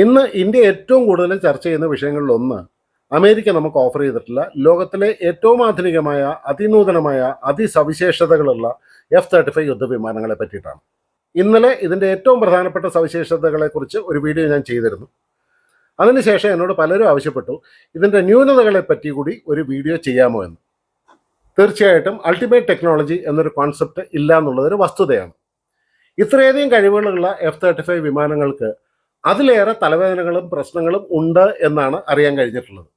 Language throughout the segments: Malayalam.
ഇന്ന് ഇന്ത്യ ഏറ്റവും കൂടുതൽ ചർച്ച ചെയ്യുന്ന വിഷയങ്ങളിൽ ഒന്ന് അമേരിക്ക നമുക്ക് ഓഫർ ചെയ്തിട്ടില്ല. ലോകത്തിലെ ഏറ്റവും ആധുനികമായ അതിനൂതനമായ അതിസവിശേഷതകളുള്ള എഫ് തേർട്ടി ഫൈവ് യുദ്ധവിമാനങ്ങളെ പറ്റിയിട്ടാണ്. ഇന്നലെ ഇതിന്റെ ഏറ്റവും പ്രധാനപ്പെട്ട സവിശേഷതകളെക്കുറിച്ച് ഒരു വീഡിയോ ഞാൻ ചെയ്തിരുന്നു. അതിനുശേഷം എന്നോട് പലരും ആവശ്യപ്പെട്ടു ഇതിന്റെ ന്യൂനതകളെ പറ്റി കൂടി ഒരു വീഡിയോ ചെയ്യാമോ എന്ന്. തീർച്ചയായിട്ടും അൾട്ടിമേറ്റ് ടെക്നോളജി എന്നൊരു കോൺസെപ്റ്റ് ഇല്ല എന്നുള്ളതൊരു വസ്തുതയാണ്. ഇത്രയധികം കഴിവുകളുള്ള എഫ് തേർട്ടി ഫൈവ് വിമാനങ്ങൾക്ക് അതിലേറെ തലവേദനകളും പ്രശ്നങ്ങളും ഉണ്ട് എന്നാണ് അറിയാൻ കഴിഞ്ഞിട്ടുള്ളത്.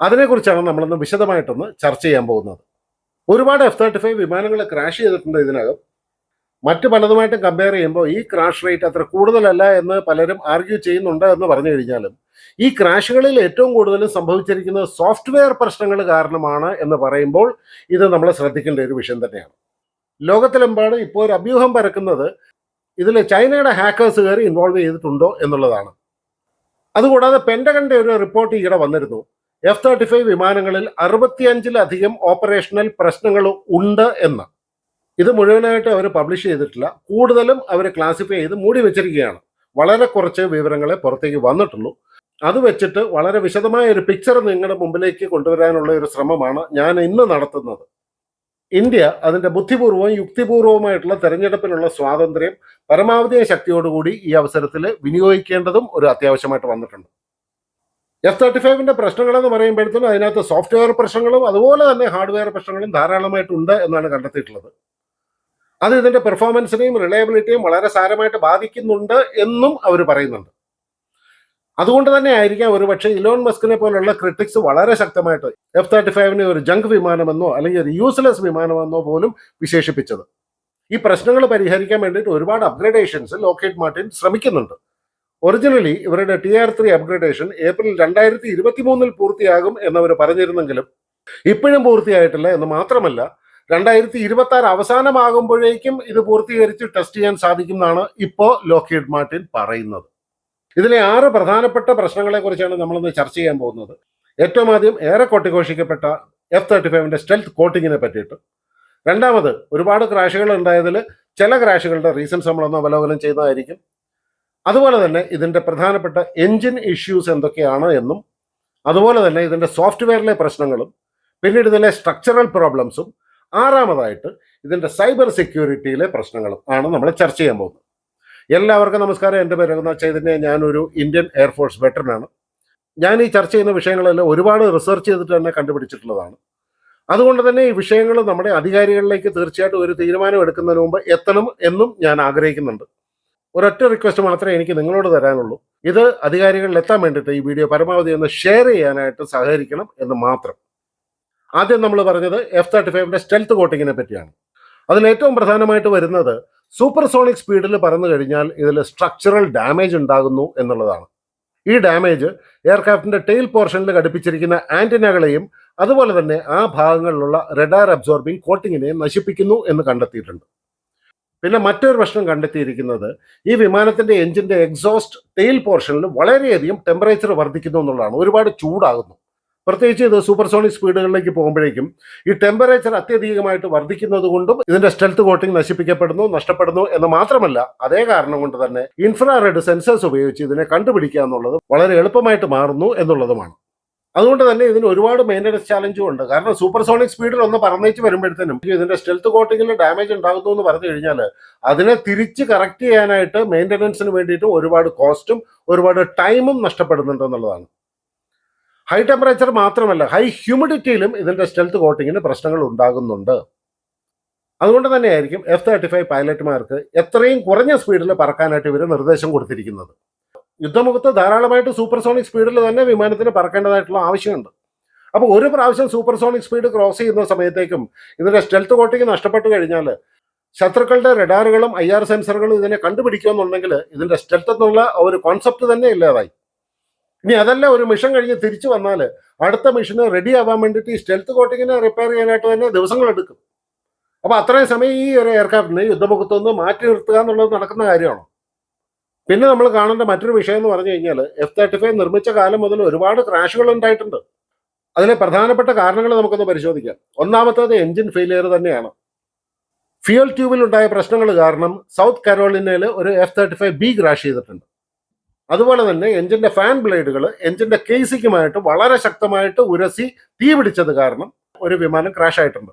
അതിനെക്കുറിച്ചാണ് നമ്മളിന്ന് വിശദമായിട്ടൊന്ന് ചർച്ച ചെയ്യാൻ പോകുന്നത്. ഒരുപാട് എഫ് തേർട്ടി ഫൈവ് വിമാനങ്ങൾ ക്രാഷ് ചെയ്തിട്ടുണ്ട് ഇതിനകം. മറ്റു പലതുമായിട്ടും കമ്പയർ ചെയ്യുമ്പോൾ ഈ ക്രാഷ് റേറ്റ് അത്ര കൂടുതലല്ല എന്ന് പലരും ആർഗ്യൂ ചെയ്യുന്നുണ്ട് എന്ന് പറഞ്ഞു കഴിഞ്ഞാലും ഈ ക്രാഷുകളിൽ ഏറ്റവും കൂടുതൽ സംഭവിച്ചിരിക്കുന്നത് സോഫ്റ്റ്വെയർ പ്രശ്നങ്ങൾ കാരണമാണ് എന്ന് പറയുമ്പോൾ ഇത് നമ്മൾ ശ്രദ്ധിക്കേണ്ട ഒരു വിഷയം തന്നെയാണ്. ലോകത്തിലെമ്പാട് ഇപ്പോൾ ഒരു അഭ്യൂഹം പരക്കുന്നത് ഇതിൽ ചൈനയുടെ ഹാക്കേഴ്സ് കയറി ഇൻവോൾവ് ചെയ്തിട്ടുണ്ടോ എന്നുള്ളതാണ്. അതുകൂടാതെ പെൻഡകന്റെ ഒരു റിപ്പോർട്ട് ഈയിടെ വന്നിരുന്നു. എഫ് തേർട്ടി ഫൈവ് വിമാനങ്ങളിൽ അറുപത്തിയഞ്ചിലധികം ഓപ്പറേഷണൽ പ്രശ്നങ്ങൾ ഉണ്ട് എന്ന്. ഇത് മുഴുവനായിട്ട് അവർ പബ്ലിഷ് ചെയ്തിട്ടില്ല. കൂടുതലും അവർ ക്ലാസിഫൈ ചെയ്ത് മൂടി വെച്ചിരിക്കുകയാണ്. വളരെ കുറച്ച് വിവരങ്ങളെ പുറത്തേക്ക് വന്നിട്ടുള്ളൂ. അത് വെച്ചിട്ട് വളരെ വിശദമായ ഒരു പിക്ചർ നിങ്ങളുടെ മുമ്പിലേക്ക് കൊണ്ടുവരാനുള്ള ഒരു ശ്രമമാണ് ഞാൻ ഇന്ന് നടത്തുന്നത്. ഇന്ത്യ അതിന്റെ ബുദ്ധിപൂർവവും യുക്തിപൂർവവുമായിട്ടുള്ള തെരഞ്ഞെടുപ്പിനുള്ള സ്വാതന്ത്ര്യം പരമാവധി ശക്തിയോടുകൂടി ഈ അവസരത്തിൽ വിനിയോഗിക്കേണ്ടതും ഒരു അത്യാവശ്യമായിട്ട് വന്നിട്ടുണ്ട്. എഫ് തേർട്ടി പ്രശ്നങ്ങൾ എന്ന് പറയുമ്പോഴത്തേനും അതിനകത്ത് സോഫ്റ്റ്വെയർ പ്രശ്നങ്ങളും അതുപോലെ തന്നെ ഹാർഡ്വെയർ പ്രശ്നങ്ങളും ധാരാളമായിട്ടുണ്ട് എന്നാണ് കണ്ടെത്തിയിട്ടുള്ളത്. അത് ഇതിന്റെ പെർഫോമൻസിനെയും റിലയബിലിറ്റിയും വളരെ സാരമായിട്ട് ബാധിക്കുന്നുണ്ട് എന്നും അവർ പറയുന്നുണ്ട്. അതുകൊണ്ട് തന്നെ ആയിരിക്കാം ഒരുപക്ഷെ ഇലോൺ മസ്കിനെ പോലുള്ള ക്രിട്ടിക്സ് വളരെ ശക്തമായിട്ട് എഫ് തേർട്ടി ഫൈവിനെ ഒരു ജങ്ക് വിമാനമെന്നോ അല്ലെങ്കിൽ ഒരു യൂസ്ലെസ് വിമാനമെന്നോ പോലും വിശേഷിപ്പിച്ചത്. ഈ പ്രശ്നങ്ങൾ പരിഹരിക്കാൻ വേണ്ടിയിട്ട് ഒരുപാട് അപ്ഗ്രഡേഷൻസ് ലോക്കേറ്റ് മാർട്ടിൻ ശ്രമിക്കുന്നുണ്ട്. ഒറിജിനലി ഇവരുടെ T R three upgradation April രണ്ടായിരത്തി ഇരുപത്തി മൂന്നിൽ പൂർത്തിയാകും എന്നവർ പറഞ്ഞിരുന്നെങ്കിലും ഇപ്പോഴും പൂർത്തിയായിട്ടില്ല എന്ന് മാത്രമല്ല രണ്ടായിരത്തി ഇരുപത്തി ആറ് അവസാനമാകുമ്പോഴേക്കും ഇത് പൂർത്തീകരിച്ച് ടെസ്റ്റ് ചെയ്യാൻ സാധിക്കും എന്നാണ് ഇപ്പോൾ ലോക്കേഡ് മാർട്ടിൻ പറയുന്നത്. ഇതിലെ ആറ് പ്രധാനപ്പെട്ട പ്രശ്നങ്ങളെ കുറിച്ചാണ് നമ്മളിന്ന് ചർച്ച ചെയ്യാൻ പോകുന്നത്. ഏറ്റവും ആദ്യം ഏറെ കൊട്ടിഘോഷിക്കപ്പെട്ട എഫ് തേർട്ടി ഫൈവിന്റെ സ്റ്റെൽത്ത് കോട്ടിങ്ങിനെ പറ്റിയിട്ട്. രണ്ടാമത് ഒരുപാട് ക്രാഷുകൾ ഉണ്ടായതിൽ ചില ക്രാഷുകളുടെ റീസൺസ് നമ്മളൊന്ന് അവലോകനം ചെയ്തതായിരിക്കും അതുപോലെ തന്നെ ഇതിന്റെ പ്രധാനപ്പെട്ട എൻജിൻ ഇഷ്യൂസ് എന്തൊക്കെയാണ് എന്നും അതുപോലെ തന്നെ ഇതിന്റെ സോഫ്റ്റ്വെയറിലെ പ്രശ്നങ്ങളും പിന്നീട് ഇതിലെ സ്ട്രക്ചറൽ പ്രോബ്ലംസും ആറാമതായിട്ട് ഇതിന്റെ സൈബർ സെക്യൂരിറ്റിയിലെ പ്രശ്നങ്ങളും ആണ് നമ്മൾ ചർച്ച ചെയ്യാൻ പോകുന്നത്. എല്ലാവർക്കും നമസ്കാരം. എന്റെ പേര് രഘുനാഥ് ചൈതന്യ. ഞാനൊരു ഇന്ത്യൻ എയർഫോഴ്സ് വെറ്ററനാണ്. ഞാൻ ഈ ചർച്ച ചെയ്യുന്ന വിഷയങ്ങളെല്ലാം ഒരുപാട് റിസർച്ച് ചെയ്തിട്ട് തന്നെ കണ്ടുപിടിച്ചിട്ടുള്ളതാണ്. അതുകൊണ്ട് തന്നെ ഈ വിഷയങ്ങൾ നമ്മുടെ അധികാരികളിലേക്ക് തീർച്ചയായിട്ടും ഒരു തീരുമാനം എടുക്കുന്നതിന് മുമ്പ് എത്തണം എന്നും ഞാൻ ആഗ്രഹിക്കുന്നുണ്ട്. ഒരൊറ്റ റിക്വസ്റ്റ് മാത്രമേ എനിക്ക് നിങ്ങളോട് തരാനുള്ളൂ. ഇത് അധികാരികളിൽ എത്താൻ വേണ്ടിയിട്ട് ഈ വീഡിയോ പരമാവധി ഒന്ന് ഷെയർ ചെയ്യാനായിട്ട് സഹകരിക്കണം എന്ന് മാത്രം. ആദ്യം നമ്മൾ പറഞ്ഞത് എഫ് തേർട്ടി ഫൈവിന്റെ സ്റ്റെൽത്ത് കോട്ടിങ്ങിനെ പറ്റിയാണ്. അതിൽ ഏറ്റവും പ്രധാനമായിട്ട് വരുന്നത് സൂപ്പർസോണിക് സ്പീഡിൽ പറന്നു കഴിഞ്ഞാൽ ഇതിൽ സ്ട്രക്ചറൽ ഡാമേജ് ഉണ്ടാകുന്നു എന്നുള്ളതാണ്. ഈ ഡാമേജ് എയർക്രാഫ്റ്റിന്റെ ടെയിൽ പോർഷനിൽ ഘടിപ്പിച്ചിരിക്കുന്ന ആന്റിനകളെയും അതുപോലെ തന്നെ ആ ഭാഗങ്ങളിലുള്ള റെഡാർ അബ്സോർബിംഗ് കോട്ടിങ്ങിനെയും നശിപ്പിക്കുന്നു എന്ന് കണ്ടെത്തിയിട്ടുണ്ട്. പിന്നെ മറ്റൊരു പ്രശ്നം കണ്ടെത്തിയിരിക്കുന്നത് ഈ വിമാനത്തിന്റെ എഞ്ചിന്റെ എക്സോസ്റ്റ് ടെയിൽ പോർഷനിൽ വളരെയധികം ടെമ്പറേച്ചർ വർദ്ധിക്കുന്നു എന്നുള്ളതാണ്. ഒരുപാട് ചൂടാകുന്നു. പ്രത്യേകിച്ച് ഇത് സൂപ്പർസോണിക് സ്പീഡുകളിലേക്ക് പോകുമ്പോഴേക്കും ഈ ടെമ്പറേച്ചർ അത്യധികമായിട്ട് വർദ്ധിക്കുന്നത് കൊണ്ടും ഇതിന്റെ സ്റ്റെൽത്ത് കോട്ടിംഗ് നശിപ്പിക്കപ്പെടുന്നു നഷ്ടപ്പെടുന്നു എന്ന് മാത്രമല്ല അതേ കാരണം കൊണ്ട് തന്നെ ഇൻഫ്രാറെഡ് സെൻസേഴ്സ് ഉപയോഗിച്ച് ഇതിനെ കണ്ടുപിടിക്കുക എന്നുള്ളത് വളരെ എളുപ്പമായിട്ട് മാറുന്നു എന്നുള്ളതുമാണ്. അതുകൊണ്ട് തന്നെ ഇതിന് ഒരുപാട് മെയിന്റനൻസ് ചാലഞ്ചും ഉണ്ട്. കാരണം സൂപ്പർസോണിക് സ്പീഡിൽ ഒന്ന് പറന്നേച്ച് വരുമ്പോഴത്തേനും ഇതിന്റെ സ്റ്റെൽത്ത് കോട്ടിങ്ങിൽ ഡാമേജ് ഉണ്ടാകുന്നു എന്ന് പറഞ്ഞു കഴിഞ്ഞാൽ അതിനെ തിരിച്ച് കറക്റ്റ് ചെയ്യാനായിട്ട് മെയിന്റനൻസിന് വേണ്ടിയിട്ട് ഒരുപാട് കോസ്റ്റും ഒരുപാട് ടൈമും നഷ്ടപ്പെടുന്നുണ്ട് എന്നുള്ളതാണ്. ഹൈ ടെമ്പറേച്ചർ മാത്രമല്ല ഹൈ ഹ്യൂമിഡിറ്റിയിലും ഇതിന്റെ സ്റ്റെൽത്ത് കോട്ടിങ്ങിന് പ്രശ്നങ്ങൾ ഉണ്ടാകുന്നുണ്ട്. അതുകൊണ്ട് തന്നെയായിരിക്കും എഫ് തേർട്ടി ഫൈവ് പൈലറ്റുമാർക്ക് എത്രയും കുറഞ്ഞ സ്പീഡിൽ പറക്കാനായിട്ട് ഇവർ നിർദ്ദേശം കൊടുത്തിരിക്കുന്നത്. യുദ്ധമുഖത്ത് ധാരാളമായിട്ട് സൂപ്പർസോണിക് സ്പീഡിൽ തന്നെ വിമാനത്തിന് പറക്കേണ്ടതായിട്ടുള്ള ആവശ്യമുണ്ട്. അപ്പോൾ ഒരു പ്രാവശ്യം സൂപ്പർസോണിക് സ്പീഡ് ക്രോസ് ചെയ്യുന്ന സമയത്തേക്കും ഇതിന്റെ സ്റ്റെൽത്ത് കോട്ടിങ് നഷ്ടപ്പെട്ടു കഴിഞ്ഞാൽ ശത്രുക്കളുടെ റഡാറുകളും ഐ ആർ സെൻസറുകളും ഇതിനെ കണ്ടുപിടിക്കുമെന്നുണ്ടെങ്കിൽ ഇതിന്റെ സ്റ്റെൽത്ത് എന്നുള്ള ഒരു കോൺസെപ്റ്റ് തന്നെ ഇല്ലാതായി. ഇനി അതല്ല ഒരു മിഷൻ കഴിഞ്ഞ് തിരിച്ചു വന്നാൽ അടുത്ത മിഷന് റെഡി ആവാൻ വേണ്ടിയിട്ട് ഈ സ്റ്റെൽത്ത് കോട്ടിങ്ങിനെ റിപ്പയർ ചെയ്യാനായിട്ട് തന്നെ ദിവസങ്ങൾ എടുക്കും. അപ്പോൾ അത്രയും സമയം ഈ ഒരു എയർക്രാഫ്റ്റിനെ യുദ്ധമുഖത്തൊന്ന് മാറ്റി നിർത്തുക എന്നുള്ളത് നടക്കുന്ന കാര്യമാണ്? പിന്നെ നമ്മൾ കാണേണ്ട മറ്റൊരു വിഷയം എന്ന് പറഞ്ഞു കഴിഞ്ഞാൽ എഫ് തേർട്ടി ഫൈവ് നിർമ്മിച്ച കാലം മുതൽ ഒരുപാട് ക്രാഷുകൾ ഉണ്ടായിട്ടുണ്ട്. അതിലെ പ്രധാനപ്പെട്ട കാരണങ്ങൾ നമുക്കൊന്ന് പരിശോധിക്കാം. ഒന്നാമത്തേത് എഞ്ചിൻ ഫെയിലിയർ തന്നെയാണ്. ഫ്യൂൽ ട്യൂബിൽ ഉണ്ടായ പ്രശ്നങ്ങൾ കാരണം സൗത്ത് കരോളിനയിൽ ഒരു F thirty five B crash ചെയ്തിട്ടുണ്ട്. അതുപോലെ തന്നെ എഞ്ചിന്റെ ഫാൻ ബ്ലേഡുകൾ എഞ്ചിന്റെ കേസിക്കുമായിട്ട് വളരെ ശക്തമായിട്ട് ഉരസി തീ പിടിച്ചത് കാരണം ഒരു വിമാനം ക്രാഷ് ആയിട്ടുണ്ട്.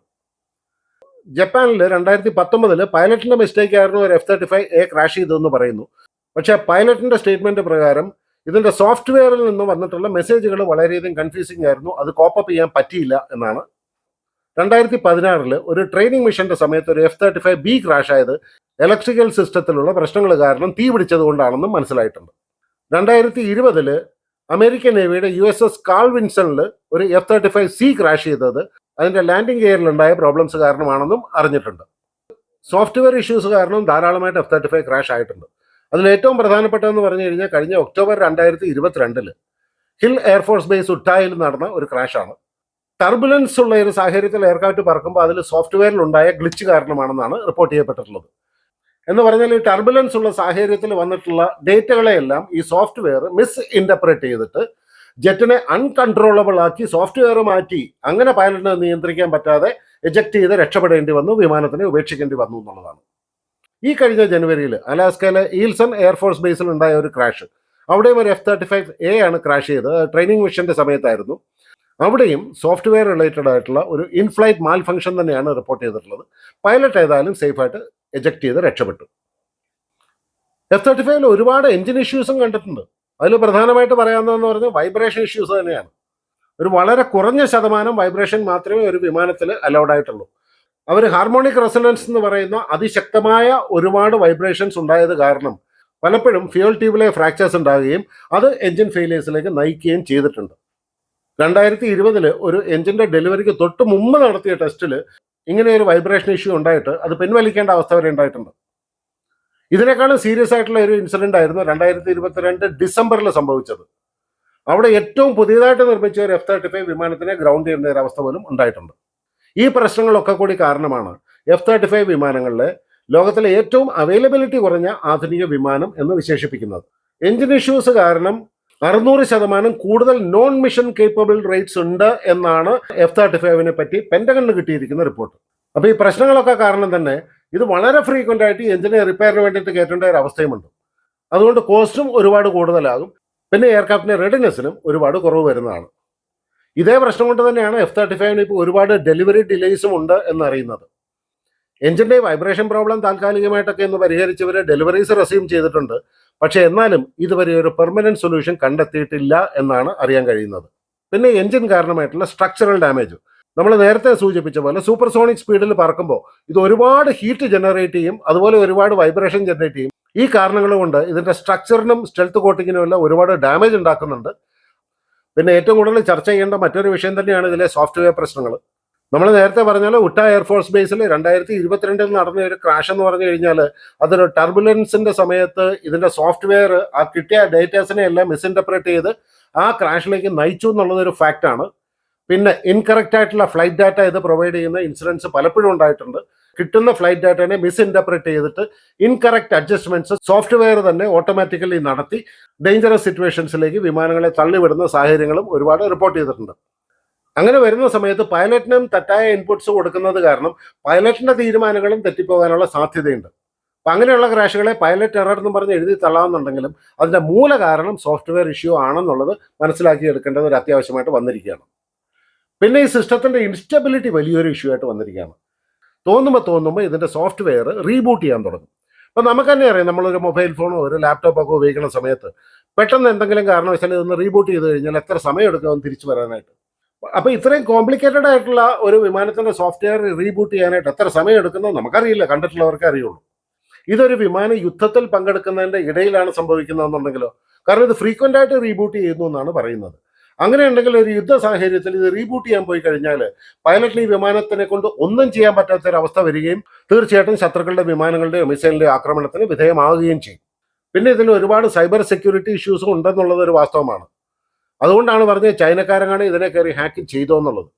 ജപ്പാനിൽ രണ്ടായിരത്തി പത്തൊമ്പതിൽ പൈലറ്റിന്റെ മിസ്റ്റേക്ക് ആയിരുന്നു ഒരു F thirty five A crash ചെയ്തതെന്ന് പറയുന്നു. പക്ഷേ പൈലറ്റിന്റെ സ്റ്റേറ്റ്മെന്റ് പ്രകാരം ഇതിന്റെ സോഫ്റ്റ്വെയറിൽ നിന്ന് വന്നിട്ടുള്ള മെസ്സേജുകൾ വളരെയധികം കൺഫ്യൂസിംഗ് ആയിരുന്നു. അത് കോപ്പപ്പ് ചെയ്യാൻ പറ്റിയില്ല എന്നാണ്. രണ്ടായിരത്തി പതിനാറിൽ ഒരു ട്രെയിനിങ് മിഷന്റെ സമയത്ത് ഒരു F thirty five B crash ആയത് ഇലക്ട്രിക്കൽ സിസ്റ്റത്തിലുള്ള പ്രശ്നങ്ങൾ കാരണം തീ പിടിച്ചത് കൊണ്ടാണെന്നും മനസ്സിലായിട്ടുണ്ട്. രണ്ടായിരത്തി ഇരുപതിൽ അമേരിക്കൻ നേവിയുടെ യു എസ് എസ് കാൾ ഒരു F thirty five C crash ചെയ്തത് അതിന്റെ ലാൻഡിംഗ് ഗിയറിലുണ്ടായ പ്രോബ്ലംസ് കാരണമാണെന്നും അറിഞ്ഞിട്ടുണ്ട്. സോഫ്റ്റ്വെയർ ഇഷ്യൂസ് കാരണം ധാരാളമായിട്ട് എഫ് തേർട്ടി ഫൈവ് ക്രാഷ് ആയിട്ടുണ്ട്. അതിൽ ഏറ്റവും പ്രധാനപ്പെട്ടതെന്ന് പറഞ്ഞു കഴിഞ്ഞാൽ കഴിഞ്ഞ ഒക്ടോബർ രണ്ടായിരത്തി ഇരുപത്തിരണ്ടിൽ ഹിൽ എയർഫോഴ്സ് ബേസ് ഉട്ടായിൽ നടന്ന ഒരു ക്രാഷാണ്. ടർബുലൻസ് ഉള്ള ഒരു സാഹചര്യത്തിൽ എയർക്രാഫ്റ്റ് പറക്കുമ്പോൾ അതിൽ സോഫ്റ്റ്വെയറിൽ ഉണ്ടായ ഗ്ലിച്ച് കാരണമാണെന്നാണ് റിപ്പോർട്ട് ചെയ്യപ്പെട്ടിട്ടുള്ളത്. എന്ന് പറഞ്ഞാൽ ഈ ടർബുലൻസ് ഉള്ള സാഹചര്യത്തിൽ വന്നിട്ടുള്ള ഡേറ്റകളെയെല്ലാം ഈ സോഫ്റ്റ്വെയർ മിസ് ഇന്റർപ്രറ്റ് ചെയ്തിട്ട് ജെറ്റിനെ അൺകൺട്രോളബിൾ ആക്കി സോഫ്റ്റ്വെയർ മാറ്റി അങ്ങനെ പൈലറ്റിനെ നിയന്ത്രിക്കാൻ പറ്റാതെ എജക്ട് ചെയ്ത് രക്ഷപ്പെടേണ്ടി വന്നു വിമാനത്തിനെ ഉപേക്ഷിക്കേണ്ടി വന്നു എന്നുള്ളതാണ്. ഈ കഴിഞ്ഞ ജനുവരിയിൽ അലാസ്കയിലെ ഈൽസൺ എയർഫോഴ്സ് ബേസിൽ ഉണ്ടായ ഒരു ക്രാഷ് അവിടെയും ഒരു എഫ് തേർട്ടി ഫൈവ് എ ആണ് ക്രാഷ് ചെയ്തത്. ട്രെയിനിങ് മിഷന്റെ സമയത്തായിരുന്നു. അവിടെയും സോഫ്റ്റ്വെയർ റിലേറ്റഡ് ആയിട്ടുള്ള ഒരു ഇൻഫ്ലൈറ്റ് മാൽ ഫംഗ്ഷൻ തന്നെയാണ് റിപ്പോർട്ട് ചെയ്തിട്ടുള്ളത്. പൈലറ്റ് ഏതായാലും സേഫായിട്ട് എജക്ട് ചെയ്ത് രക്ഷപ്പെട്ടു. എഫ് തേർട്ടി ഫൈവിൽ ഒരുപാട് എഞ്ചിൻ ഇഷ്യൂസും കണ്ടിട്ടുണ്ട്. അതിൽ പ്രധാനമായിട്ട് പറയാവുന്നതെന്ന് പറഞ്ഞാൽ വൈബ്രേഷൻ ഇഷ്യൂസ് തന്നെയാണ്. ഒരു വളരെ കുറഞ്ഞ ശതമാനം വൈബ്രേഷൻ മാത്രമേ ഒരു വിമാനത്തിൽ അലൗഡ് ആയിട്ടുള്ളൂ. അവർ ഹാർമോണിക് റെസൊണൻസ് എന്ന് പറയുന്ന അതിശക്തമായ ഒരുപാട് വൈബ്രേഷൻസ് ഉണ്ടായത് കാരണം പലപ്പോഴും ഫ്യൂൽ ട്യൂബിലെ ഫ്രാക്ചേഴ്സ് ഉണ്ടാകുകയും അത് എഞ്ചിൻ ഫെയിലിയേഴ്സിലേക്ക് നയിക്കുകയും ചെയ്തിട്ടുണ്ട്. രണ്ടായിരത്തി ഇരുപതിൽ ഒരു എഞ്ചിന്റെ ഡെലിവറിക്ക് തൊട്ട് മുമ്പ് നടത്തിയ ടെസ്റ്റിൽ ഇങ്ങനെ ഒരു വൈബ്രേഷൻ ഇഷ്യൂ ഉണ്ടായിട്ട് അത് പിൻവലിക്കേണ്ട അവസ്ഥ വരെ ഉണ്ടായിട്ടുണ്ട്. ഇതിനേക്കാളും സീരിയസ് ആയിട്ടുള്ള ഒരു ഇൻസിഡന്റ് ആയിരുന്നു രണ്ടായിരത്തി ഇരുപത്തിരണ്ട് ഡിസംബറിൽ സംഭവിച്ചത്. അവിടെ ഏറ്റവും പുതിയതായിട്ട് നിർമ്മിച്ച ഒരു എഫ് തേർട്ടി ഫൈവ് വിമാനത്തിനെ ഗ്രൗണ്ട് ചെയ്യുന്ന ഒരു അവസ്ഥ പോലും ഉണ്ടായിട്ടുണ്ട്. ഈ പ്രശ്നങ്ങളൊക്കെ കൂടി കാരണമാണ് എഫ് തേർട്ടി ഫൈവ് വിമാനങ്ങളിലെ ലോകത്തിലെ ഏറ്റവും അവൈലബിലിറ്റി കുറഞ്ഞ ആധുനിക വിമാനം എന്ന് വിശേഷിപ്പിക്കുന്നത്. എഞ്ചിൻ ഇഷ്യൂസ് കാരണം അറുന്നൂറ് ശതമാനം കൂടുതൽ നോൺ മിഷൻ കേപ്പബിൾ റേറ്റ്സ് ഉണ്ട് എന്നാണ് എഫ് തേർട്ടി ഫൈവിനെ പറ്റി പെന്റഗണിന് കിട്ടിയിരിക്കുന്ന റിപ്പോർട്ട് അപ്പോൾ ഈ പ്രശ്നങ്ങളൊക്കെ കാരണം തന്നെ ഇത് വളരെ ഫ്രീക്വന്റ് ആയിട്ട് എഞ്ചിനെ റിപ്പയറിന് വേണ്ടിയിട്ട് കയറ്റേണ്ട ഒരു അവസ്ഥയുമുണ്ട്. അതുകൊണ്ട് കോസ്റ്റും ഒരുപാട് കൂടുതലാകും. പിന്നെ എയർക്രാഫ്റ്റിന്റെ റെഡിനെസ്സിനും ഒരുപാട് കുറവ് വരുന്നതാണ്. ഇതേ പ്രശ്നം കൊണ്ട് തന്നെയാണ് എഫ് തേർട്ടി ഫൈവിന് ഇപ്പോൾ ഒരുപാട് ഡെലിവറി ഡിലേസും ഉണ്ട് എന്നറിയുന്നത്. എഞ്ചിന്റെ വൈബ്രേഷൻ പ്രോബ്ലം താൽക്കാലികമായിട്ടൊക്കെ ഒന്ന് പരിഹരിച്ചവർ ഡെലിവറീസ് റെസ്യൂം ചെയ്തിട്ടുണ്ട്. പക്ഷേ എന്നാലും ഇതുവരെ ഒരു പെർമനന്റ് സൊല്യൂഷൻ കണ്ടെത്തിയിട്ടില്ല എന്നാണ് അറിയാൻ കഴിയുന്നത്. പിന്നെ എഞ്ചിൻ കാരണമായിട്ടുള്ള സ്ട്രക്ചറൽ ഡാമേജ് നമ്മൾ നേരത്തെ സൂചിപ്പിച്ച പോലെ സൂപ്പർസോണിക് സ്പീഡിൽ പറക്കുമ്പോൾ ഇത് ഒരുപാട് ഹീറ്റ് ജനറേറ്റ് ചെയ്യും അതുപോലെ ഒരുപാട് വൈബ്രേഷൻ ജനറേറ്റ് ചെയ്യും. ഈ കാരണങ്ങൾ കൊണ്ട് ഇതിന്റെ സ്ട്രക്ചറിനും സ്റ്റെൽത്ത് കോട്ടിങ്ങിനും എല്ലാം ഒരുപാട് ഡാമേജ് ഉണ്ടാക്കുന്നുണ്ട്. പിന്നെ ഏറ്റവും കൂടുതൽ ചർച്ച ചെയ്യേണ്ട മറ്റൊരു വിഷയം തന്നെയാണ് ഇതിലെ സോഫ്റ്റ്വെയർ പ്രശ്നങ്ങൾ. നമ്മൾ നേരത്തെ പറഞ്ഞാൽ ഉട്ട എയർഫോഴ്സ് ബേസിൽ രണ്ടായിരത്തി ഇരുപത്തിരണ്ടിൽ നടന്ന ഒരു ക്രാഷ് എന്ന് പറഞ്ഞു കഴിഞ്ഞാൽ അതൊരു ടർബുലൻസിന്റെ സമയത്ത് ഇതിന്റെ സോഫ്റ്റ്വെയർ ആ കിട്ടിയ ഡേറ്റാസിനെ എല്ലാം മിസ്ഇന്റർപ്രറ്റ് ചെയ്ത് ആ ക്രാഷിലേക്ക് നയിച്ചു എന്നുള്ളത് ഒരു ഫാക്റ്റ് ആണ്. പിന്നെ ഇൻകറക്റ്റ് ആയിട്ടുള്ള ഫ്ലൈറ്റ് ഡാറ്റ ഇത് പ്രൊവൈഡ് ചെയ്യുന്ന ഇൻസിഡൻസ് പലപ്പോഴും ഉണ്ടായിട്ടുണ്ട്. കിട്ടുന്ന ഫ്ലൈറ്റ് ഡാറ്റനെ മിസ്ഇന്റർപ്രറ്റ് ചെയ്തിട്ട് ഇൻകറക്റ്റ് അഡ്ജസ്റ്റ്മെന്റ്സ് സോഫ്റ്റ്വെയർ തന്നെ ഓട്ടോമാറ്റിക്കലി നടത്തി ഡേഞ്ചറസ് സിറ്റുവേഷൻസിലേക്ക് വിമാനങ്ങളെ തള്ളിവിടുന്ന സാഹചര്യങ്ങളും ഒരുപാട് റിപ്പോർട്ട് ചെയ്തിട്ടുണ്ട്. അങ്ങനെ വരുന്ന സമയത്ത് പൈലറ്റിനും തെറ്റായ ഇൻപുട്സ് കൊടുക്കുന്നത് കാരണം പൈലറ്റിന്റെ തീരുമാനങ്ങളും തെറ്റിപ്പോകാനുള്ള സാധ്യതയുണ്ട്. അപ്പം അങ്ങനെയുള്ള ക്രാഷുകളെ പൈലറ്റ് എറർ എന്ന് പറഞ്ഞ് എഴുതി തള്ളാമെന്നുണ്ടെങ്കിലും അതിന്റെ മൂല കാരണം സോഫ്റ്റ്വെയർ ഇഷ്യൂ ആണെന്നുള്ളത് മനസ്സിലാക്കി എടുക്കേണ്ടത് ഒരു അത്യാവശ്യമായിട്ട് വന്നിരിക്കുകയാണ്. പിന്നെ ഈ സിസ്റ്റത്തിന്റെ ഇൻസ്റ്റബിലിറ്റി വലിയൊരു ഇഷ്യൂ ആയിട്ട് വന്നിരിക്കുകയാണ്. തോന്നുമ്പോൾ തോന്നുമ്പോൾ ഇതിന്റെ സോഫ്റ്റ്വെയർ റീബൂട്ട് ചെയ്യാൻ തുടങ്ങും. അപ്പം നമുക്ക് തന്നെ അറിയാം നമ്മളൊരു മൊബൈൽ ഫോണോ ഒരു ലാപ്ടോപ്പോ ഒക്കെ ഉപയോഗിക്കുന്ന സമയത്ത് പെട്ടെന്ന് എന്തെങ്കിലും കാരണവശാൽ ഇതൊന്ന് റീബൂട്ട് ചെയ്ത് കഴിഞ്ഞാൽ എത്ര സമയം എടുക്കുമെന്ന് തിരിച്ചു വരാനായിട്ട്? അപ്പൊ ഇത്രയും കോംപ്ലിക്കേറ്റഡ് ആയിട്ടുള്ള ഒരു വിമാനത്തിന്റെ സോഫ്റ്റ്വെയർ റീബൂട്ട് ചെയ്യാനായിട്ട് എത്ര സമയം എടുക്കുന്നത് നമുക്കറിയില്ല കണ്ടിട്ടുള്ളവർക്കേ അറിയുള്ളൂ. ഇതൊരു വിമാന യുദ്ധത്തിൽ പങ്കെടുക്കുന്നതിന്റെ ഇടയിലാണ് സംഭവിക്കുന്നതെന്നുണ്ടെങ്കിലോ? കാരണം ഇത് ഫ്രീക്വന്റ് ആയിട്ട് റീബൂട്ട് ചെയ്യുന്നു എന്നാണ് പറയുന്നത്. അങ്ങനെയുണ്ടെങ്കിൽ ഒരു യുദ്ധ സാഹചര്യത്തിൽ ഇത് റീബൂട്ട് ചെയ്യാൻ പോയി കഴിഞ്ഞാൽ പൈലറ്റിന് ഈ വിമാനത്തിനെ കൊണ്ട് ഒന്നും ചെയ്യാൻ പറ്റാത്ത ഒരു അവസ്ഥ വരികയും തീർച്ചയായിട്ടും ശത്രുക്കളുടെ വിമാനങ്ങളുടെയോ മിസൈലിന്റെ ആക്രമണത്തിന് വിധേയമാവുകയും ചെയ്യും. പിന്നെ ഇതിന് ഒരുപാട് സൈബർ സെക്യൂരിറ്റി ഇഷ്യൂസും ഉണ്ടെന്നുള്ളത് ഒരു വാസ്തവമാണ്. അതുകൊണ്ടാണ് പറഞ്ഞത് ചൈനക്കാരനാണ് ഇതിനെ കയറി ഹാക്ക് ചെയ്തോ എന്നുള്ളത്.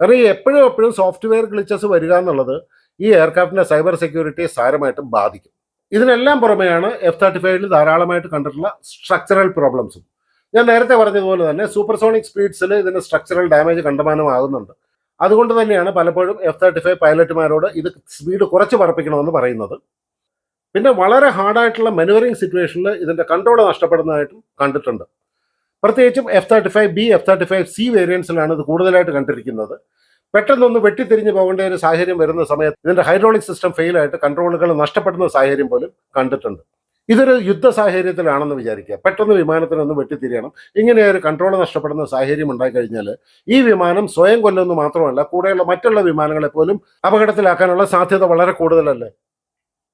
കാരണം ഈ എപ്പോഴും എപ്പോഴും സോഫ്റ്റ്വെയർ ഗ്ലിച്ചസ് വരിക എന്നുള്ളത് ഈ എയർക്രാഫ്റ്റിന്റെ സൈബർ സെക്യൂരിറ്റിയെ സാരമായിട്ടും ബാധിക്കും. ഇതിനെല്ലാം പുറമെയാണ് എഫ് തേർട്ടി ഫൈവിൽ ധാരാളമായിട്ട് കണ്ടിട്ടുള്ള സ്ട്രക്ചറൽ പ്രോബ്ലംസും ഞാൻ നേരത്തെ പറഞ്ഞതുപോലെ തന്നെ സൂപ്പർസോണിക് സ്പീഡ്സിൽ ഇതിന് സ്ട്രക്ചറൽ ഡാമേജ് കണ്ടമാനമാകുന്നുണ്ട്. അതുകൊണ്ട് തന്നെയാണ് പലപ്പോഴും എഫ് തേർട്ടി ഫൈവ് പൈലറ്റുമാരോട് ഇത് സ്പീഡ് കുറച്ച് പറപ്പിക്കണമെന്ന് പറയുന്നത്. പിന്നെ വളരെ ഹാർഡായിട്ടുള്ള മെനുവറിങ് സിറ്റുവേഷനിൽ ഇതിന്റെ കൺട്രോൾ നഷ്ടപ്പെടുന്നതായിട്ടും കണ്ടിട്ടുണ്ട്. പ്രത്യേകിച്ചും F thirty five B F thirty five C വേരിയൻസിലാണ് ഇത് കൂടുതലായിട്ട് കണ്ടിരിക്കുന്നത്. പെട്ടെന്നൊന്ന് വെട്ടിത്തിരിഞ്ഞ് പോകേണ്ട ഒരു സാഹചര്യം വരുന്ന സമയത്ത് ഇതിന്റെ ഹൈഡ്രോളിക് സിസ്റ്റം ഫെയിലായിട്ട് കൺട്രോളുകൾ നഷ്ടപ്പെടുന്ന സാഹചര്യം പോലും കണ്ടിട്ടുണ്ട്. ഇതൊരു യുദ്ധ സാഹചര്യത്തിലാണെന്ന് വിചാരിക്കുക. പെട്ടെന്ന് വിമാനത്തിനൊന്ന് വെട്ടിത്തിരിയണം. ഇങ്ങനെ ഒരു കൺട്രോൾ നഷ്ടപ്പെടുന്ന സാഹചര്യം ഉണ്ടായി കഴിഞ്ഞാൽ ഈ വിമാനം സ്വയം കൊല്ലുമെന്ന് മാത്രമല്ല കൂടെയുള്ള മറ്റുള്ള വിമാനങ്ങളെ പോലും അപകടത്തിലാക്കാനുള്ള സാധ്യത വളരെ കൂടുതലല്ലേ?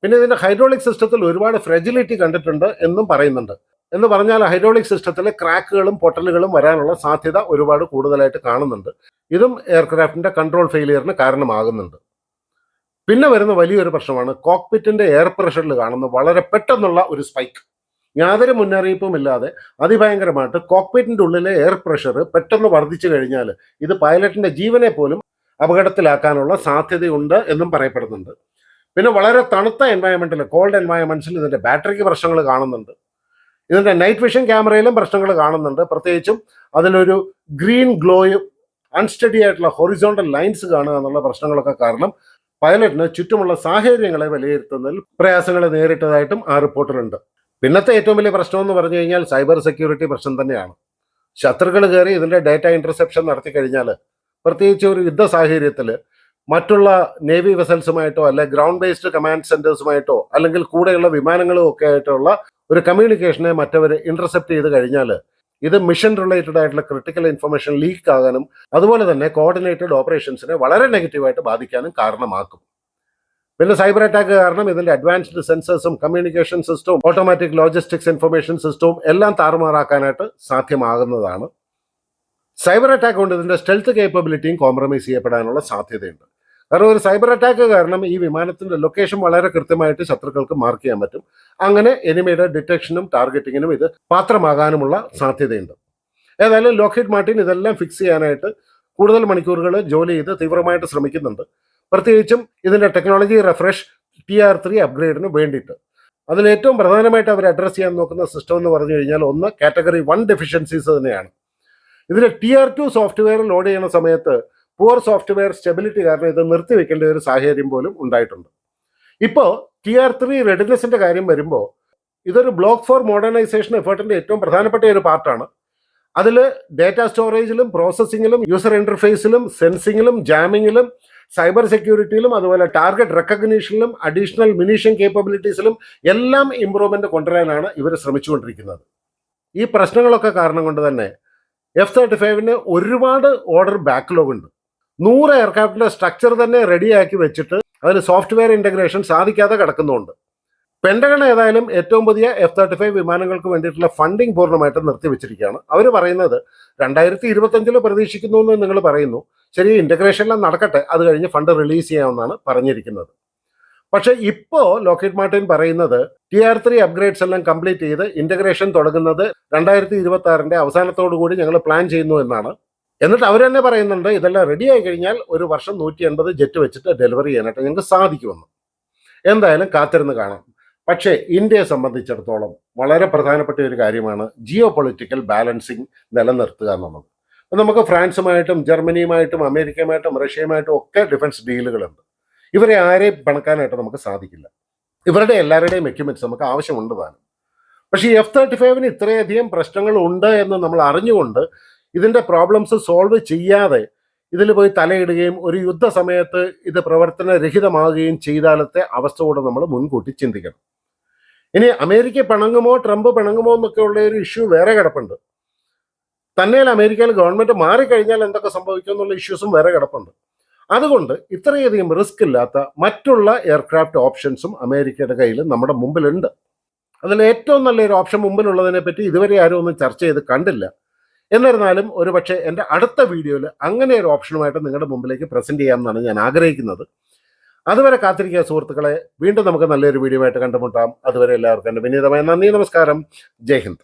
പിന്നെ ഇതിന്റെ ഹൈഡ്രോളിക് സിസ്റ്റത്തിൽ ഒരുപാട് ഫ്രെജിലിറ്റി കണ്ടിട്ടുണ്ട് എന്നും പറയുന്നുണ്ട്. എന്ന് പറഞ്ഞാൽ ഹൈഡ്രോളിക് സിസ്റ്റത്തിലെ ക്രാക്കുകളും പൊട്ടലുകളും വരാനുള്ള സാധ്യത ഒരുപാട് കൂടുതലായിട്ട് കാണുന്നുണ്ട്. ഇതും എയർക്രാഫ്റ്റിന്റെ കൺട്രോൾ ഫെയിലിയറിന് കാരണമാകുന്നുണ്ട്. പിന്നെ വരുന്ന വലിയൊരു പ്രശ്നമാണ് കോക്പിറ്റിന്റെ എയർ പ്രഷറിൽ കാണുന്ന വളരെ പെട്ടെന്നുള്ള ഒരു സ്പൈക്ക്. യാതൊരു മുന്നറിയിപ്പും ഇല്ലാതെ അതിഭയങ്കരമായിട്ട് കോക്പിറ്റിന്റെ ഉള്ളിലെ എയർ പ്രഷർ പെട്ടെന്ന് വർദ്ധിച്ചു കഴിഞ്ഞാൽ ഇത് പൈലറ്റിന്റെ ജീവനെ പോലും അപകടത്തിലാക്കാനുള്ള സാധ്യതയുണ്ട് എന്നും പറയപ്പെടുന്നുണ്ട്. പിന്നെ വളരെ തണുത്ത എൻവയൺമെന്റിൽ കോൾഡ് എൻവയൺമെന്റ്സിൽ ഇതിന്റെ ബാറ്ററിക്ക് പ്രശ്നങ്ങൾ കാണുന്നുണ്ട്. ഇതിന്റെ നൈറ്റ് വിഷൻ ക്യാമറയിലും പ്രശ്നങ്ങൾ കാണുന്നുണ്ട്. പ്രത്യേകിച്ചും അതിലൊരു ഗ്രീൻ ഗ്ലോയും അൺസ്റ്റഡി ആയിട്ടുള്ള ഹൊറിസോണ്ടൽ ലൈൻസ് കാണുക എന്നുള്ള പ്രശ്നങ്ങളൊക്കെ കാരണം പൈലറ്റിന് ചുറ്റുമുള്ള സാഹചര്യങ്ങളെ വിലയിരുത്തുന്നതിൽ പ്രയാസങ്ങൾ നേരിട്ടതായിട്ടും ആ റിപ്പോർട്ടിലുണ്ട്. പിന്നത്തെ ഏറ്റവും വലിയ പ്രശ്നം എന്ന് പറഞ്ഞു കഴിഞ്ഞാൽ സൈബർ സെക്യൂരിറ്റി പ്രശ്നം തന്നെയാണ്. ശത്രുക്കൾ കയറി ഇതിന്റെ ഡേറ്റ ഇന്റർസെപ്ഷൻ നടത്തി കഴിഞ്ഞാൽ പ്രത്യേകിച്ച് ഒരു യുദ്ധ സാഹചര്യത്തിൽ മറ്റുള്ള നേവി വെസൽസുമായിട്ടോ അല്ലെ ഗ്രൗണ്ട് ബേസ്ഡ് കമാൻഡ് സെന്റേഴ്സുമായിട്ടോ അല്ലെങ്കിൽ കൂടെയുള്ള വിമാനങ്ങളും ഒക്കെ ആയിട്ടുള്ള ഒരു കമ്മ്യൂണിക്കേഷനെ മറ്റവർ ഇന്റർസെപ്റ്റ് ചെയ്ത് കഴിഞ്ഞാൽ ഇത് മിഷൻ റിലേറ്റഡ് ആയിട്ടുള്ള ക്രിട്ടിക്കൽ ഇൻഫർമേഷൻ ലീക്ക് ആകാനും അതുപോലെ തന്നെ കോർഡിനേറ്റഡ് ഓപ്പറേഷൻസിനെ വളരെ നെഗറ്റീവായിട്ട് ബാധിക്കാനും കാരണമാക്കും. പിന്നെ സൈബർ അറ്റാക്ക് കാരണം ഇതിന്റെ അഡ്വാൻസ്ഡ് സെൻസേഴ്സും കമ്മ്യൂണിക്കേഷൻ സിസ്റ്റവും ഓട്ടോമാറ്റിക് ലോജിസ്റ്റിക്സ് ഇൻഫർമേഷൻ സിസ്റ്റവും എല്ലാം താറുമാറാക്കാനായിട്ട് സാധ്യമാകുന്നതാണ്. സൈബർ അറ്റാക്ക് കൊണ്ട് ഇതിന്റെ സ്റ്റെൽത്ത് കേപ്പബിലിറ്റിയും കോംപ്രമൈസ് ചെയ്യപ്പെടാനുള്ള സാധ്യതയുണ്ട്. കാരണം ഒരു സൈബർ അറ്റാക്ക് കാരണം ഈ വിമാനത്തിന്റെ ലൊക്കേഷൻ വളരെ കൃത്യമായിട്ട് ശത്രുക്കൾക്ക് മാർക്ക് ചെയ്യാൻ പറ്റും. അങ്ങനെ എനിമിയുടെ ഡിറ്റക്ഷനും ടാർഗറ്റിങ്ങിനും ഇത് പാത്രമാകാനുമുള്ള സാധ്യതയുണ്ട്. ഏതായാലും ലോക്ഹിഡ് മാർട്ടിൻ ഇതെല്ലാം ഫിക്സ് ചെയ്യാനായിട്ട് കൂടുതൽ മണിക്കൂറുകൾ ജോലി ചെയ്ത് തീവ്രമായിട്ട് ശ്രമിക്കുന്നുണ്ട്. പ്രത്യേകിച്ചും ഇതിന്റെ technology refresh T R three അപ്ഗ്രേഡിന് വേണ്ടിയിട്ട്. അതിൽ ഏറ്റവും പ്രധാനമായിട്ട് അവർ അഡ്രസ് ചെയ്യാൻ നോക്കുന്ന സിസ്റ്റം എന്ന് പറഞ്ഞു കഴിഞ്ഞാൽ ഒന്ന് കാറ്റഗറി വൺ ഡെഫിഷ്യൻസീസ് തന്നെയാണ്. ഇതിൽ T R two software load ചെയ്യുന്ന സമയത്ത് പുവർ സോഫ്റ്റ്വെയർ സ്റ്റെബിലിറ്റി കാരണം ഇത് നിർത്തിവെക്കേണ്ട ഒരു സാഹചര്യം പോലും ഉണ്ടായിട്ടുണ്ട്. ഇപ്പോൾ ടി ആർ ത്രീ റെഡിനെസിന്റെ കാര്യം വരുമ്പോൾ ഇതൊരു ബ്ലോക്ക് ഫോർ മോഡേണൈസേഷൻ എഫേർട്ടിന്റെ ഏറ്റവും പ്രധാനപ്പെട്ട ഒരു പാർട്ടാണ് അതിൽ ഡേറ്റ സ്റ്റോറേജിലും പ്രോസസ്സിങ്ങിലും യൂസർ ഇന്റർഫേസിലും സെൻസിങ്ങിലും ജാമിങ്ങിലും സൈബർ സെക്യൂരിറ്റിയിലും അതുപോലെ ടാർഗറ്റ് റെക്കഗ്നീഷനിലും അഡീഷണൽ മിനീഷൻ കേപ്പബിലിറ്റീസിലും എല്ലാം ഇമ്പ്രൂവ്മെന്റ് കൊണ്ടുവരാനാണ് ഇവർ ശ്രമിച്ചുകൊണ്ടിരിക്കുന്നത്. ഈ പ്രശ്നങ്ങളൊക്കെ കാരണം കൊണ്ട് തന്നെ എഫ് തേർട്ടി ഫൈവിന് ഒരുപാട് ഓർഡർ ബാക്ക്ലോഗ് ഉണ്ട്. നൂറ് എയർക്രാഫ്റ്റിന്റെ സ്ട്രക്ചർ തന്നെ റെഡിയാക്കി വെച്ചിട്ട് അതിന് സോഫ്റ്റ്വെയർ ഇന്റഗ്രേഷൻ സാധിക്കാതെ കിടക്കുന്നുണ്ട്. പെൻഡഗൺ ഏതായാലും ഏറ്റവും പുതിയ എഫ് തേർട്ടി ഫൈവ് വിമാനങ്ങൾക്ക് വേണ്ടിയിട്ടുള്ള ഫണ്ടിങ് പൂർണമായിട്ട് നിർത്തിവെച്ചിരിക്കുകയാണ് അവർ പറയുന്നത് രണ്ടായിരത്തി ഇരുപത്തഞ്ചിൽ പ്രതീക്ഷിക്കുന്നു എന്ന് നിങ്ങൾ പറയുന്നു. ശരി ഇന്റഗ്രേഷനിലും നടക്കട്ടെ അത് കഴിഞ്ഞ് ഫണ്ട് റിലീസ് ചെയ്യാമെന്നാണ് പറഞ്ഞിരിക്കുന്നത്. പക്ഷേ ഇപ്പോൾ ലോക്കറ്റ് മാർട്ടിൻ പറയുന്നത് ടി ആർ ത്രീ അപ്ഗ്രേഡ്സ് എല്ലാം കംപ്ലീറ്റ് ചെയ്ത് ഇന്റഗ്രേഷൻ തുടങ്ങുന്നത് രണ്ടായിരത്തി ഇരുപത്തി ആറിന്റെ അവസാനത്തോടു കൂടി ഞങ്ങൾ പ്ലാൻ ചെയ്യുന്നു എന്നാണ്. എന്നിട്ട് അവർ തന്നെ പറയുന്നുണ്ട് ഇതെല്ലാം റെഡി ആയി കഴിഞ്ഞാൽ ഒരു വർഷം നൂറ്റി എൺപത് ജെറ്റ് വെച്ചിട്ട് ഡെലിവറി ചെയ്യാനായിട്ട് ഞങ്ങൾക്ക് സാധിക്കുമെന്ന്. എന്തായാലും കാത്തിരുന്ന് കാണാം. പക്ഷേ ഇന്ത്യയെ സംബന്ധിച്ചിടത്തോളം വളരെ പ്രധാനപ്പെട്ട ഒരു കാര്യമാണ് ജിയോ പൊളിറ്റിക്കൽ ബാലൻസിങ് നിലനിർത്തുക എന്നുള്ളത്. നമുക്ക് ഫ്രാൻസുമായിട്ടും ജർമ്മനിയുമായിട്ടും അമേരിക്കയുമായിട്ടും റഷ്യയുമായിട്ടും ഒക്കെ ഡിഫൻസ് ഡീലുകളുണ്ട് ഇവരെ ആരെയും പണക്കാനായിട്ട് നമുക്ക് സാധിക്കില്ല. ഇവരുടെ എല്ലാവരുടെയും എക്യുപ്മെന്റ്സ് നമുക്ക് ആവശ്യമുണ്ട് താനും. പക്ഷേ എഫ് തേർട്ടി ഫൈവിന് ഇത്രയധികം പ്രശ്നങ്ങൾ ഉണ്ട് എന്ന് നമ്മൾ അറിഞ്ഞുകൊണ്ട് ഇതിന്റെ പ്രോബ്ലംസ് സോൾവ് ചെയ്യാതെ ഇതിൽ പോയി തലയിടുകയും ഒരു യുദ്ധ സമയത്ത് ഇത് പ്രവർത്തനരഹിതമാകുകയും ചെയ്താലത്തെ അവസ്ഥ കൂടെ നമ്മൾ മുൻകൂട്ടി ചിന്തിക്കണം. ഇനി അമേരിക്ക പിണങ്ങുമോ ട്രംപ് പിണങ്ങുമോ എന്നൊക്കെ ഉള്ള ഒരു ഇഷ്യൂ വേറെ കിടപ്പുണ്ട്. തന്നെയല്ല അമേരിക്കയിൽ ഗവൺമെന്റ് മാറിക്കഴിഞ്ഞാൽ എന്തൊക്കെ സംഭവിക്കും എന്നുള്ള ഇഷ്യൂസും വേറെ കിടപ്പുണ്ട്. അതുകൊണ്ട് ഇത്രയധികം റിസ്ക് ഇല്ലാത്ത മറ്റുള്ള എയർക്രാഫ്റ്റ് ഓപ്ഷൻസും അമേരിക്കയുടെ കയ്യിൽ നമ്മുടെ മുമ്പിലുണ്ട്. അതിൽ ഏറ്റവും നല്ലൊരു ഓപ്ഷൻ മുമ്പിലുള്ളതിനെ പറ്റി ഇതുവരെ ആരും ഒന്നും ചർച്ച ചെയ്ത് കണ്ടില്ല. എന്നിരുന്നാലും ഒരുപക്ഷെ എന്റെ അടുത്ത വീഡിയോയിൽ അങ്ങനെ ഒരു ഓപ്ഷനുമായിട്ട് നിങ്ങളുടെ മുമ്പിലേക്ക് പ്രസന്റ് ചെയ്യാമെന്നാണ് ഞാൻ ആഗ്രഹിക്കുന്നത്. അതുവരെ കാത്തിരിക്കുക സുഹൃത്തുക്കളെ. വീണ്ടും നമുക്ക് നല്ലൊരു വീഡിയോ ആയിട്ട് കണ്ടുമുട്ടാം. അതുവരെ എല്ലാവർക്കും എന്റെ വിനീതമായ നന്ദി. നമസ്കാരം. ജയ് ഹിന്ദ്.